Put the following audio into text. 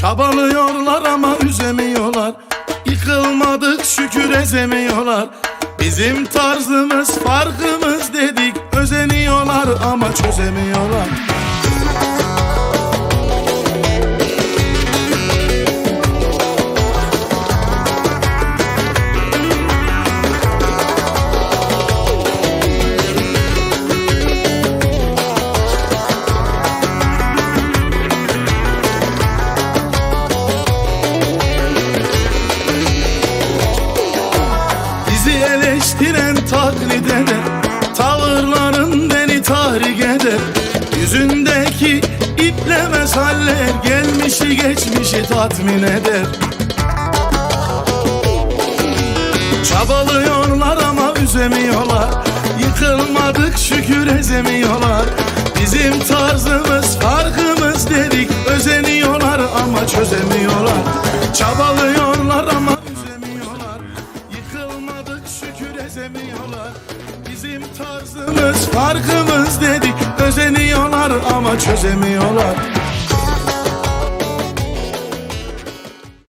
Çabalıyorlar ama üzemiyorlar. Yıkılmadık şükür ezemiyorlar. Bizim tarzımız farkımız dedik. Özeniyorlar ama çözemiyorlar eleştiren taklit eder Tavırların beni tahrik eder. Yüzündeki iplemez haller Gelmişi geçmişi tatmin eder. Çabalıyorlar ama üzemiyorlar. Yıkılmadık şükür ezemiyorlar. Bizim tarzımız farkımız dedik Özeniyorlar ama çözemiyorlar. Çabalıyorlar şükür ezemiyorlar Bizim tarzımız farkımız dedik. Özeniyorlar ama çözemiyorlar